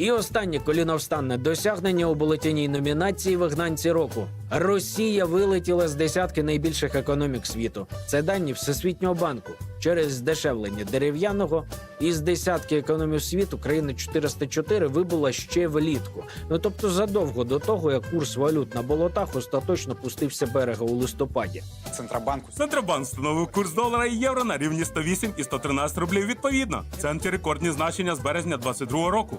І останнє коліновстанне досягнення у булетіній номінації вигнанці року. Росія вилетіла з десятки найбільших економік світу. Це дані Всесвітнього банку. Через здешевлення дерев'яного із десятки економів світу країна 404 вибула ще влітку. Ну тобто задовго до того, як курс валют на болотах остаточно пустився берега у листопаді. Центробанку. Центробанк встановив курс долара і євро на рівні 108 і 113 рублів відповідно. Це антирекордні значення з березня 22 року.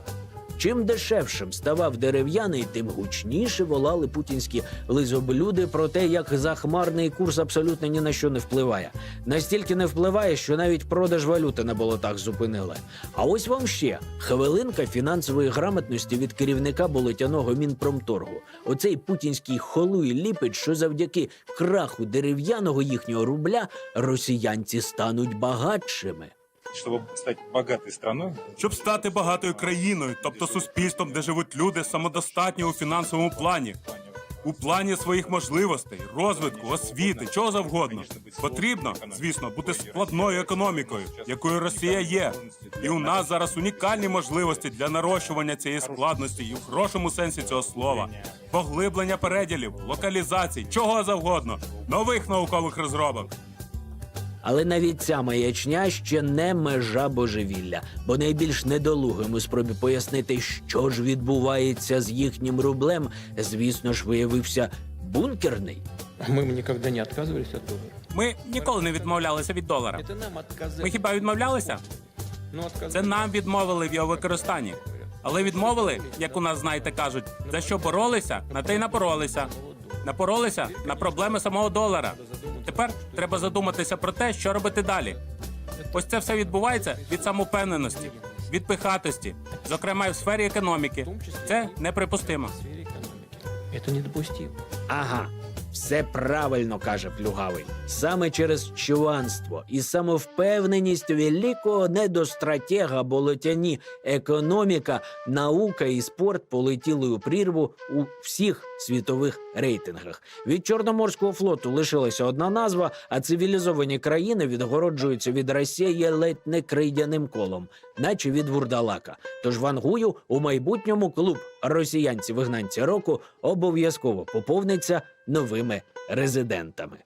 Чим дешевшим ставав дерев'яний, тим гучніше волали путінські лизоблюди про те, як захмарний курс абсолютно ні на що не впливає. Настільки не впливає, що навіть продаж валюти на болотах зупинили. А ось вам ще хвилинка фінансової грамотності від керівника болотяного мінпромторгу. Оцей путінський холуй ліпить, що завдяки краху дерев'яного їхнього рубля росіянці стануть багатшими. Чтобы стать богатой страной, Щоб стати багатою країною, тобто суспільством, де живуть люди самодостатньо у фінансовому плані, у плані своїх можливостей, розвитку, освіти, чого завгодно. Потрібно, звісно, бути складною економікою, якою Росія є. І у нас зараз унікальні можливості для нарощування цієї складності і в хорошому сенсі цього слова, поглиблення переділів, локалізацій, чого завгодно, нових наукових розробок. Але навіть ця маячня ще не межа божевілля, бо найбільш недолугим у спробі пояснити, що ж відбувається з їхнім рублем, звісно ж, виявився бункерний. Мы никогда не отказывались от доллара. Ми ніколи не відмовлялися від долара. Это нам отказали. Ми хіба відмовлялися? Ну, отказали. Це нам відмовили в його використанні. Але відмовили, як у нас знаєте, кажуть, за що боролися, на те й напоролися. Напоролися на проблеми самого долара. Тепер треба задуматися про те, що робити далі. Ось це все відбувається від самовпевненості, від пихатості, зокрема і в сфері економіки. Це неприпустимо. Це недопустимо. Ага, все правильно каже плюгавий. Саме через чуванство і самовпевненість великого недостратега болотяні економіка, наука і спорт полетіли у прірву у всіх світових рейтингах. Від Чорноморського флоту лишилася одна назва, а цивілізовані країни відгороджуються від Росії ледь не крейдяним колом, наче від вурдалака. Тож вангую у майбутньому клуб росіянці-вигнанці року обов'язково поповниться новими резидентами.